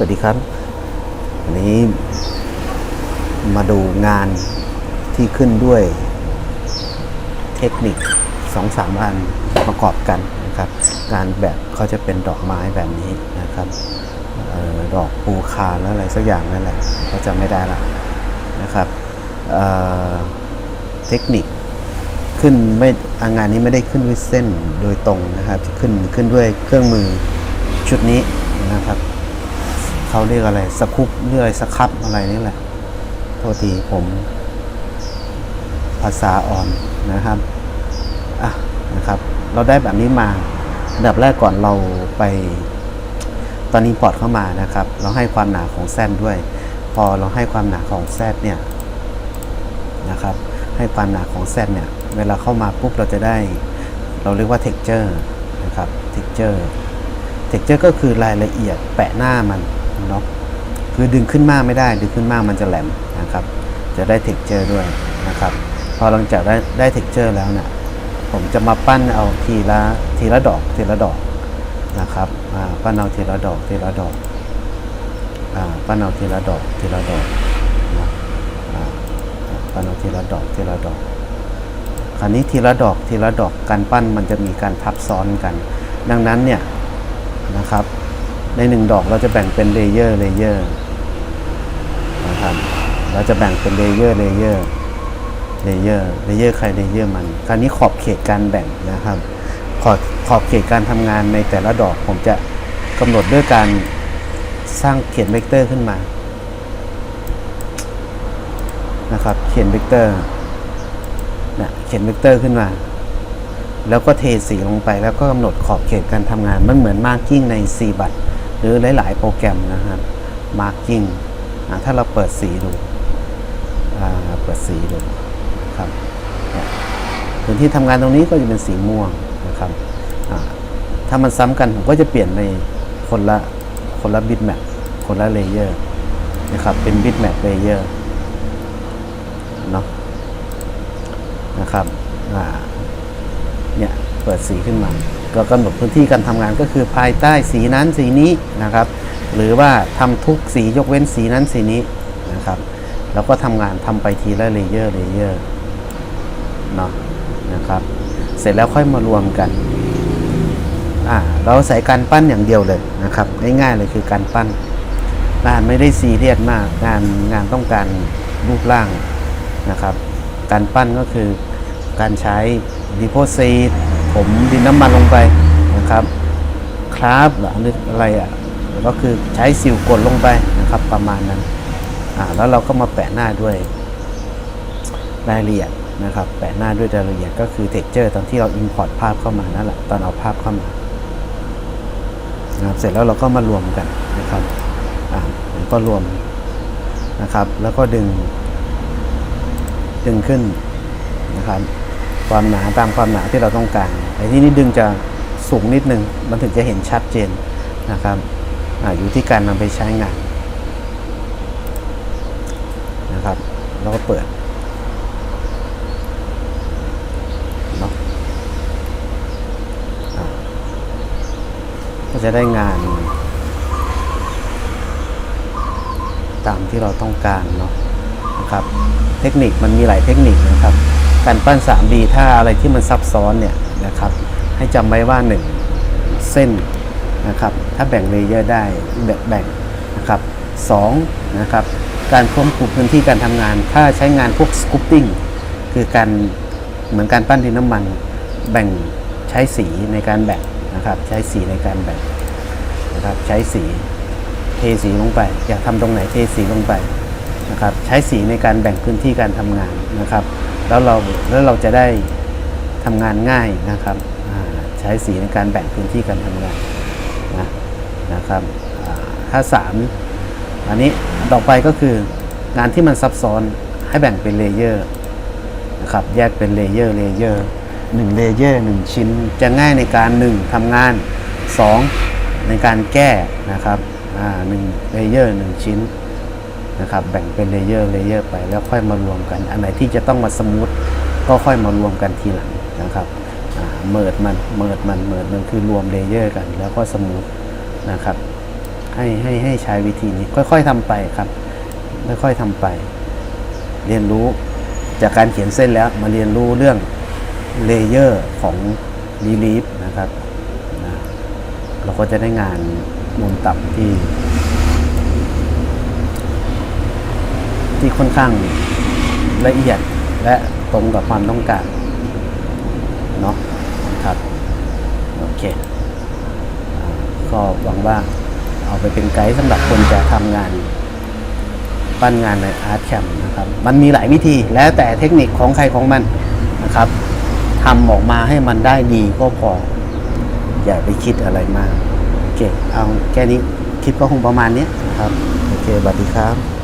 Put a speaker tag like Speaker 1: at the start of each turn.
Speaker 1: สวัสดีครับ วันนี้มาดูงานที่ขึ้นด้วยเทคนิคสองสามอันประกอบกันนะครับงานแบบเขาจะเป็นดอกไม้แบบนี้นะครับออดอกปูคาแล้วอะไรสักอย่างนั่นแหละก็จะไม่ได้ละนะครับเเทคนิคขึ้นไม่งานนี้ไม่ได้ขึ้นด้วยเส้นโดยตรงนะครับ ขึ้นขึ้นด้วยเครื่องมือชุดนี้นะครับ เขาเรียกอะไรสคุปเรียกอะไรสครับอะไรนี่แหละโทษทีผม ภาษาอ่อนนะครับอะนะครับ เราได้แบบนี้มาอันดับแรกก่อนเราไปตอนนี้พอร์ตเข้ามานะครับ เราให้ความหนาของแซดด้วย พอเราให้ความหนาของแซดเนี่ยนะครับ ให้ความหนาของแซดเนี่ย เวลาเข้ามาปุ๊บเราจะได้ เราเรียกว่า texture นะครับ texture texture ก็คือรายละเอียดแปะหน้ามัน เนาะคือดึงขึ้นมากไม่ได้ ดึงขึ้นมากมันจะแหลมนะครับ จะได้ texture ด้วยนะครับ พอหลังจากได้ได้ texture แล้วเนี่ยผมจะมาปั้นเอาทีละทีละดอกทีละดอกนะครับปั้นเอาทีละดอกทีละดอกอปั้นเอาทีละดอกทีละดอกนะปั้นเอาทีละดอกทีละดอก คราวนี้ทีละดอกทีละดอกการปั้นมันจะมีการทับซ้อนกัน ดังนั้นเนี่ยนะครับ ในหนึ่งดอกเราจะแบ่งเป็นเลเยอร์เลเยอร์นะครับเราจะแบ่งเป็นเลเยอร์เลเยอร์เลเยอร์เลเยอร์ใครเลเยอร์มันคราวนี้ขอบเขตการแบ่งนะครับขอบขอบเขตการทำงานในแต่ละดอกผมจะกำหนดด้วยการสร้างเขียนเวกเตอร์ขึ้นมานะครับเขียนเวกเตอร์นี่ยเขียนเวกเตอร์ขึ้นมา แล้วก็เทสีลงไปแล้วก็กำหนดขอบเขตการทำงาน มันเหมือนมาร์กิ้งใน C บัต หรือหลาย ๆ โปรแกรมนะครับมาร์กิ้งถ้าเราเปิดสีดูเปิดสีดูครับเนี่ยพื้นที่ทำงานตรงนี้ก็จะเป็นสีม่วงนะครับถ้ามันซ้ำกันผมก็จะเปลี่ยนในคนละคนละบิตแมปคนละเลเยอร์นะครับเป็นบิตแมปเลเยอร์เนาะนะครับอ่าเนี่ยเปิดสีขึ้นมา ก็กำหนดพื้นที่การทำงานก็คือภายใต้สีนั้นสีนี้นะครับ หรือว่าทำทุกสียกเว้นสีนั้นสีนี้นะครับแล้วก็ทำงานทำไปทีละเลเยอร์เลเยอร์เนาะนะครับ เสร็จแล้วค่อยมารวมกันอ่าเราใส่การปั้นอย่างเดียวเลยนะครับ ง่ายๆเลยคือการปั้นงานไม่ได้ซีเรียสมากงานงานต้องการรูปร่างนะครับ การปั้นก็คือการใช้ดีโพซีด ผมดินน้ำมันลงไปนะครับคราฟหรืออะไรอะก็คือใช้สิวกดลงไปนะครับประมาณนั้นอ่าแล้วเราก็มาแปะหน้าด้วยรายละเอียดนะครับ แปะหน้าด้วยรายละเอียดก็คือเท็กเจอร์ตอนที่เรา Import ภาพเข้ามานั่นแหละตอนเอาภาพเข้ามานะครับเสร็จแล้วเราก็มารวมกันนะครับอ่าผมก็รวมนะครับ แล้วก็ดึง ดึงขึ้นนะครับ ความหนาตามความหนาที่เราต้องการไอ้ที่นี่ดึงจะสูงนิดนึง มันถึงจะเห็นชัดเจนนะครับออยู่ที่การนำไปใช้งานนะครับ แล้วก็เปิดเนาะก็จะได้งาน ตามที่เราต้องการเนาะนะครับ เทคนิคมันมีหลายเทคนิคนะครับ การปั้น 3D ถ้าอะไรที่มันซับซ้อนเนี่ยนะครับ ให้จำไว้ว่า 1 เส้นนะครับ ถ้าแบ่งเลเยอร์ได้แบ่งแบ่งนะครับสองนะครับ การควบคุมพื้นที่การทำงาน ถ้าใช้งานพวกสกูปปิ้งคือการเหมือนการปั้นดินน้ำมัน แบ่งใช้สีในการแบ่งนะครับ ใช้สีในการแบ่งนะครับ ใช้สีเทสีลงไป อยากทำตรงไหนเทสีลงไปนะครับ ใช้สีในการแบ่งพื้นที่การทำงานนะครับ แล้วเราแล้วเราจะได้ทำงานง่ายนะครับใช้สีในการแบ่งพื้นที่การทำงานนะนะครับถ้าสามอันนี้ต่อไปก็คืองานที่มันซับซ้อนให้แบ่งเป็นเลเยอร์นะครับแยกเป็นเลเยอร์เลเยอร์หนึ่งเลเยอร์หนึ่งชิ้นจะง่ายในการหนึ่งทำงานสองในการแก้นะครับหนึ่งเลเยอร์หนึ่งชิ้น นะครับแบ่งเป็นเลเยอร์เลเยอร์ไปแล้วค่อยมารวมกัน อันไหนที่จะต้องมาสมูทก็ค่อยมารวมกันทีหลังนะครับเมิดมันเมิดมันเมิดมันคือรวมเลเยอร์กัน แล้วก็สมูทนะครับให้ให้ให้ใช้วิธีนี้ค่อยๆทำไปครับค่อยๆทำไป เรียนรู้จากการเขียนเส้นแล้วมาเรียนรู้เรื่องเลเยอร์ของรีลีฟนะครับเราก็จะได้งานนูนต่ำที่ ที่ค่อนข้างละเอียดและตรงกับความต้องการเนาะครับโอเคก็หวังว่าเอาไปเป็นไกด์สำหรับคนจะทำงานปั้นงานในอาร์ตแคมนะครับ มันมีหลายวิธีแล้วแต่เทคนิคของใครของมันนะครับทำออกมาให้มันได้ดีก็พอ อย่าไปคิดอะไรมากโอเคเอาแค่นี้คลิปก็คงประมาณนี้นะครับ โอเคสวัสดีครับ